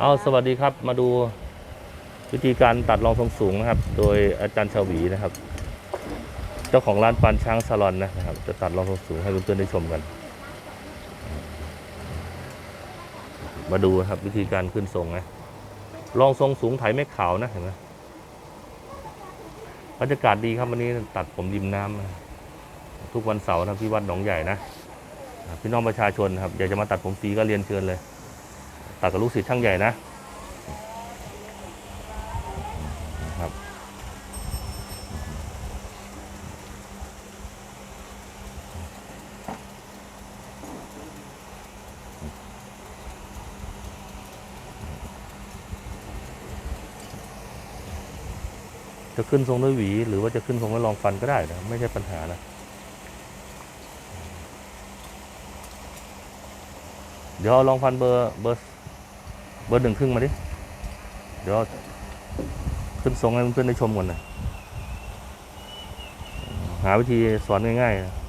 เอาสวัสดีครับมาดูวิธีการตัดรองทรงสูงนะครับ โดยอาจารย์ชาวีนะครับ เจ้าของร้านปานช้างซาลอนนะครับ จะตัดรองทรงสูงให้เพื่อนๆได้ชมกัน มาดูครับวิธีการขึ้นทรงนะรองทรงสูงไถไม่ขาวนะเห็นไหมบรรยากาศดีครับวันนี้ตัดผมริมน้ำทุกวันเสาร์นะที่วัดหนองใหญ่นะพี่น้องประชาชนครับอยากจะมาตัดผมฟรีก็เรียนเชิญเลย ตัดกับลูกศิษย์ช่างใหญ่นะครับจะขึ้นทรงด้วยหวี หรือว่าจะขึ้นทรงด้วยรองฟันก็ได้นะ ไม่ใช่ปัญหานะ เดี๋ยวเอารองฟันเบอร์เบอร์ เบอร์หนึ่งครึ่งมาดิ เดี๋ยวขึ้นทรงให้เพื่อนๆได้ชมก่อนนะหาวิธีสอนง่ายๆ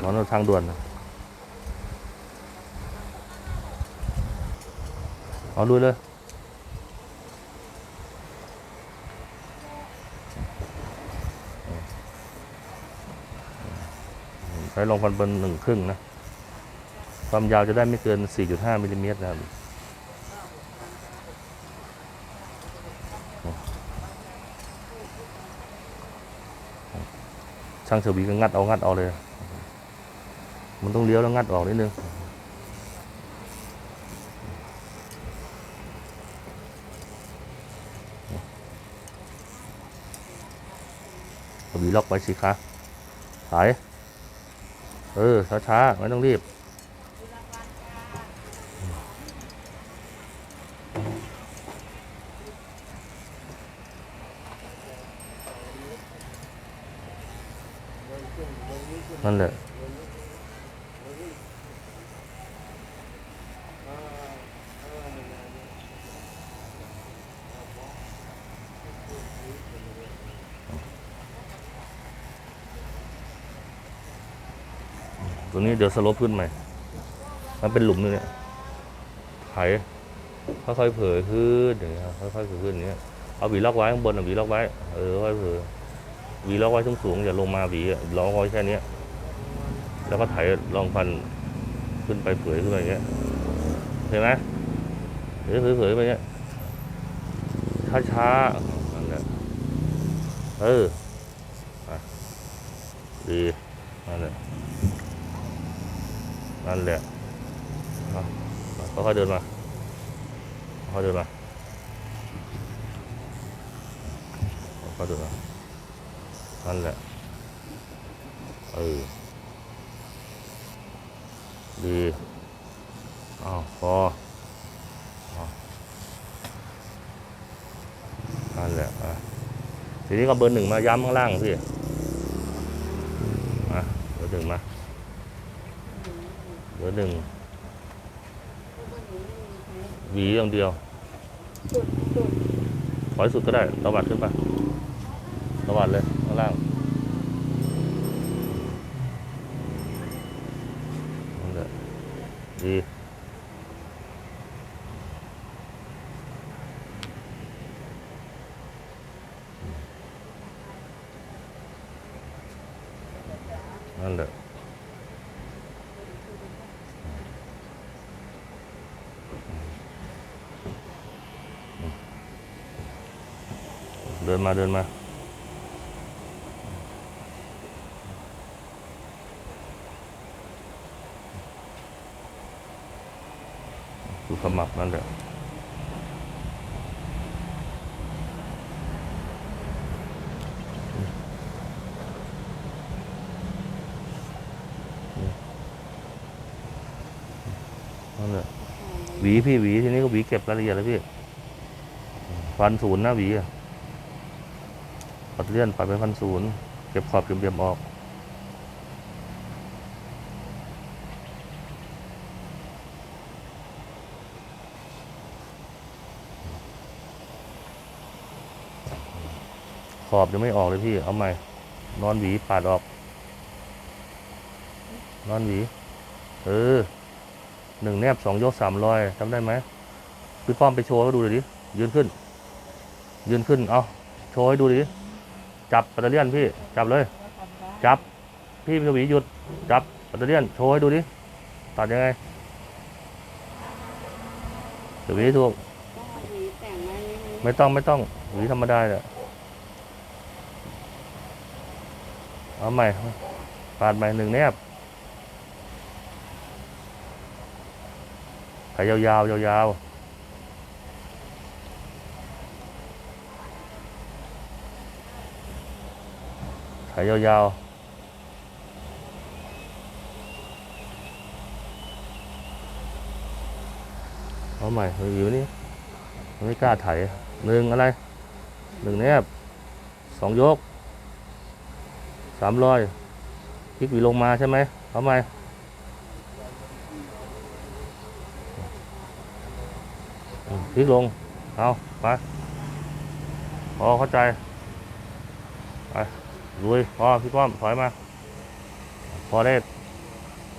สอนทางด่วนนะเอาดูเลยใช้รองฟันเบอร์หนึ่งครึ่งนะ ความยาวจะได้ไม่เกิน 4.5มิลลิเมตรนะครับช่างเฉวีก็งัดเอางัดเอาเลย มันต้องเลี้ยวแล้วงัดออกนิดนึงเฉวีล็อกไว้สิคะสาย เออ ช้าๆ ไม่ต้องรีบ นั่นแหละตรงนี้เดี๋ยวสโลปขึ้นใหม่ มันเป็นหลุมนึงเนี่ยไถค่อยๆเผยขึ้นอย่างเงี้ยค่อยๆเผยขึ้นอย่างเงี้ย เอาหวีล็อกไว้ข้างบนเอาหวีล็อกไว้ เออค่อยเผยหวีล็อกไว้สูงๆอย่าลงมาหวีอะล็อกไว้แค่นี้ แล้วก็ไถลองฟันขึ้นไปเผยขึ้นไปอย่างเงี้ยเห็นไหมเดี๋ยเผยไปเงี้ยช้าๆนั่นแหละเอออะดีนั่นแหละนั่นแหละอะค่อยๆเดินมาค่อยๆเดินมาค่อยๆเดินมานั่นแหละเออ ดีอ้าวพออ้าวนั่นแหละอะทีนี้ก็เบอร์หนึ่งมาย้ำข้างล่างพี่อะเบอร์หนึ่งมาเบอร์หนึ่งหวีอย่างเดียวสุดสุดขอให้สุดก็ได้ตวัดขึ้นไปตวัดเลยข้างล่างนั่นแหละ ดีนั่นแหละเดินมาเดินมา ดูขมับ นั่นแหละนั่นแหละหวีพี่หวีทีนี้ก็หวีเก็บรายละเอียดเลยพี่ ฟันศูนย์นะหวีอะปัดเลื่อนปัดไปฟันศูนย์ เก็บขอบเก็บเบี่ยมออก อบยังไม่ออกเลยพี่ เอาใหม่ นอนหวีปาดออก นอนหวี เออ หนึ่งแนบสองยกสามร้อยจำได้ไหมพี่ป้อมไปโชว์ให้ดูหน่อยดิ ยืนขึ้น ยืนขึ้น เอาโชว์ให้ดูดิ จับปัตเตอร์เลียนพี่ จับเลย จับ พี่พี่หวีหยุด จับปัตเตอร์เลียน โชว์ให้ดูดิ ตัดยังไงเดี๋ยวหวีถูก ไม่ต้องไม่ต้องหวีธรรมดาเนี่ย เอาใหม่ปาดใหม่หนึ่งแนบถ่ายยาวๆยาวๆถ่ายยาวๆ เอาใหม่อยู่นี่ไม่กล้าไถหนึ่งอะไร หนึ่งแนบสองยกามร้อยพลิกวีลงมาใช่ไหมเอาไหมพลิกลง เอาไปพอเข้าใจ ไปลุยพอพี่ป้อม ถอยมา พอได้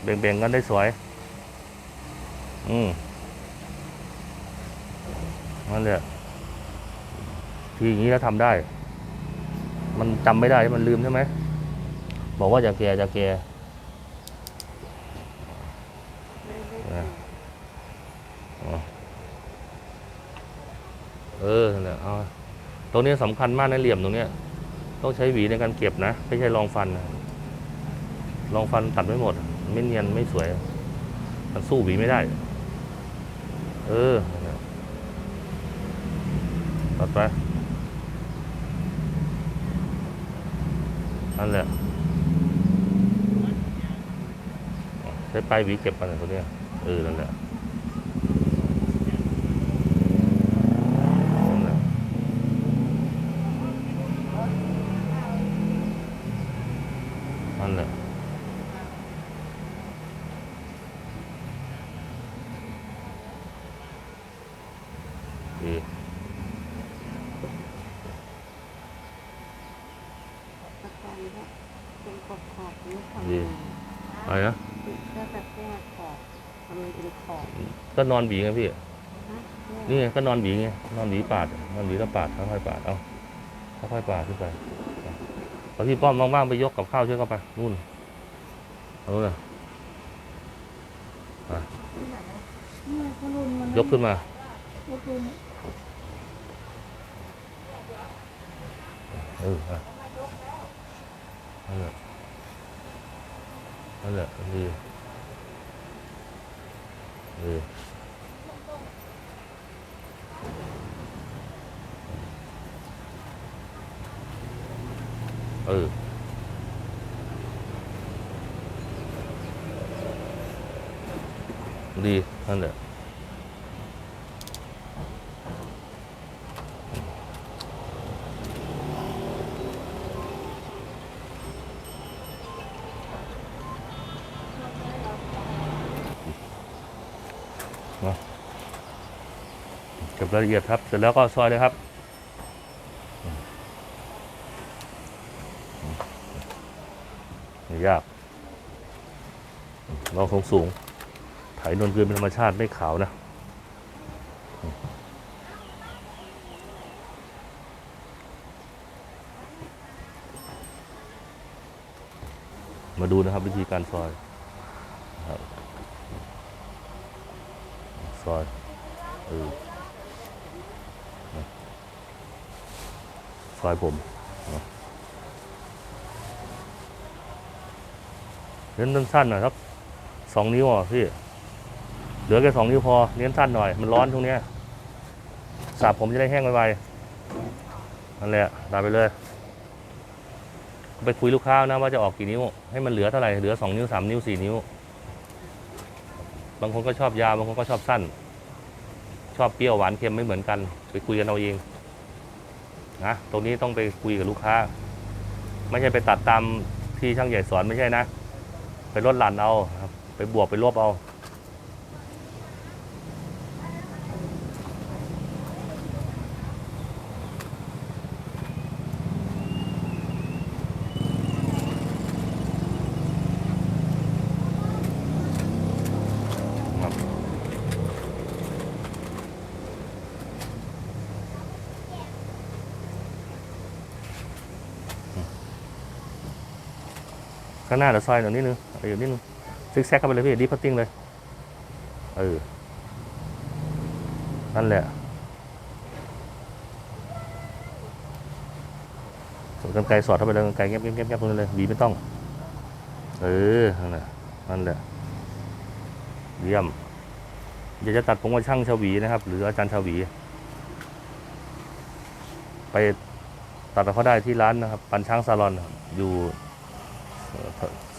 เบ่งๆกันได้สวย อืมนั่นแหละที่อย่างนี้แล้วทำได้ มันจำไม่ได้ มันลืมใช่ไหม บอกว่าจะแก่จะแก่เออนั่นแหละเอาตรงนี้สำคัญมากในะเหลี่ยมตรงเนี้ย ต้องใช้หวีในการเก็บนะ ไม่ใช่รองฟันนะรองฟันตัดไม่หมด ไม่เนียนไม่สวย มันสู้หวีไม่ได้ เออนั่นแหละตัดไปนั่นแหละใช้ปลายหวีเก็บมันตัวเนี้ยเออนั่นแหละนั่นแหละนั่นแหละดี ประกันก็เป็นขอบขอบนี่ทำ ดี อะไรนะ เพื่อกระแทกขอบทำเป็นขอบ ก็นอนหวีไงพี่นะนี่ไงก็นอนหวีไง นอนหวีปาด นอนหวีแล้วปาดค่อยๆปาด เอาค่อยๆปาดขึ้นไปพอพี่ป้อมว่างๆไปยกกับข้าวช่วยเข้าไป นู่นเอานู่นน่ะเนี่ยเขารุนมันยกขึ้นมายกรุนเอออะนั่นแหละนั่นแหละดี ดีเออดีนั่นแหละ เก็บรายละเอียดครับ เสร็จแล้วก็ซอยเลยครับยากเราสูงสูง ไถนวลเกลือเป็นธรรมชาติไม่ขาวนะมาดูนะครับวิธีการซอยนะครับ ซอยเออซอยผมเน้นสั้นๆหน่อยครับสองนิ้วอะพี่ เหลือแค่สองนิ้วพอเน้นสั้นหน่อย มันร้อนช่วงเนี้ยสาบผมจะได้แห้งไวๆนั่นแหละตามไปเลย ไปคุยลูกค้านะว่าจะออกกี่นิ้ว ให้มันเหลือเท่าไหร่ เหลือสองนิ้วสามนิ้วสี่นิ้ว บางคนก็ชอบยาวบางคนก็ชอบสั้น ชอบเปรี้ยวหวานเค็มไม่เหมือนกัน ไปคุยกันเอาเองนะตรงนี้ต้องไปคุยกับลูกค้า ไม่ใช่ไปตัดตามที่ช่างใหญ่สอนไม่ใช่นะ ไปลดหลั่นเอาครับ ไปบวกไปลบเอาางหน้าเดี๋ยวซอยหน่อยนิดนึงเออนิดนึงซิกแซกเข้าไปเลยพี่ดีพัตติ้งเลยเออนั่นแหละส่วนกันไกลสอดเข้าไปเลยกันไกลเงียบเงียบเงียบเงียบตรงนี้เลยวีไม่ต้อง เออนั่นแหละนั่นแหละเยี่ยมอยากจะตัดผมกับช่างชาวีนะครับ หรืออาจารย์ชาวี ไปตัดเขาได้ที่ร้านนะครับ ปันช้างซาลอนอยู่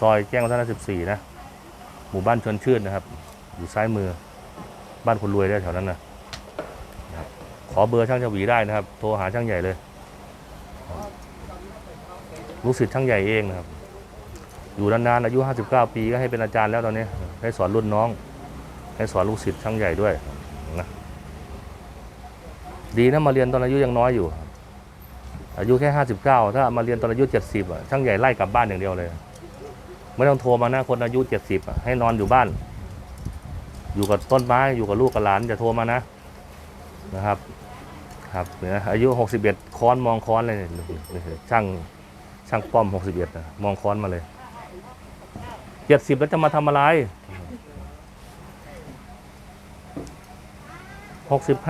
ซอยแจ้งวัฒนะ14 นะ หมู่บ้านชนชื่นนะครับ อยู่ซ้ายมือ บ้านคนรวยได้แถวนั้นนะครับขอเบอร์ช่างชาวีได้นะครับ โทรหาช่างใหญ่เลยลูกศิษย์ช่างใหญ่เองนะครับ อยู่นานๆอายุ 59 ปีก็ให้เป็นอาจารย์แล้วตอนนี้ ให้สอนรุ่นน้อง ให้สอนลูกศิษย์ช่างใหญ่ด้วยนะ ดีนะมาเรียนตอนอายุยังน้อยอยู่ อายุแค่ 59 ถ้ามาเรียนตอนอายุ 70อะช่างใหญ่ไล่กลับบ้านอย่างเดียวเลย ไม่ต้องโทรมานะคนอายุ 70อะให้นอนอยู่บ้าน อยู่กับต้นไม้อยู่กับลูกกับหลานจะโทรมานะนะครับครับเนี่ยอายุ 61 ค้อนมองค้อนเลยเนี่ยช่างช่างป้อม 61นะมองค้อนมาเลย 70 แล้วจะมาทำอะไร 65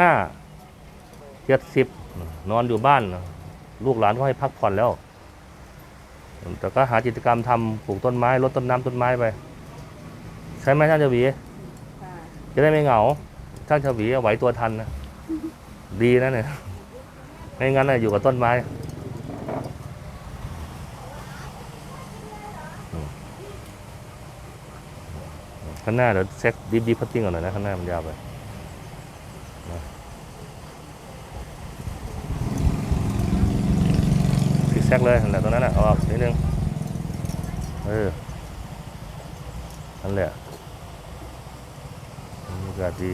70 นอนอยู่บ้าน ลูกหลานก็ให้พักผ่อนแล้ว แต่ก็หากิจกรรมทำปลูกต้นไม้รดต้นน้ำต้นไม้ไป ใช่ไหมช่างชวีค่ะจะได้ไม่เหงาช่างชวีไหวตัวทันนะดีนะเนี่ยไม่งั้นนะอยู่กับต้นไม้อืมข้างหน้าเดี๋ยวเซ็ตดิฟดิฟพัตติ้งก่อนหน่อยนะข้างหน้ามันยาวไปนะซิก แซกเลยนั่นแหละตรงนั้นน่ะออกนิดนึงเออนั่นแหละบรรยากาศดี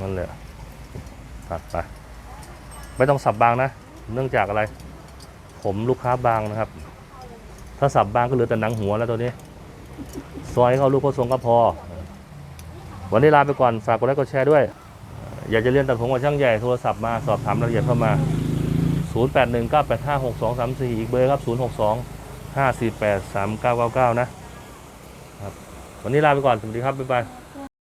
นั่นแหละตัดไปไม่ต้องสับบางนะ เนื่องจากอะไร ผมลูกค้าบางนะครับ ถ้าสับบางก็เหลือแต่หนังหัวแล้วตัวนี้ ซอยให้เขาลูกเขาทรงก็พอ วันนี้ลาไปก่อน ฝากกดไลค์กดแชร์ด้วย อยากจะเรียนตัดผมกับช่างใหญ่โทรศัพท์มาสอบถามรายละเอียดเข้ามา 0819856234 อีกเบอร์ครับ 062 548 3999 นะครับวันนี้ลาไปก่อน สวัสดีครับ บ๊ายบาย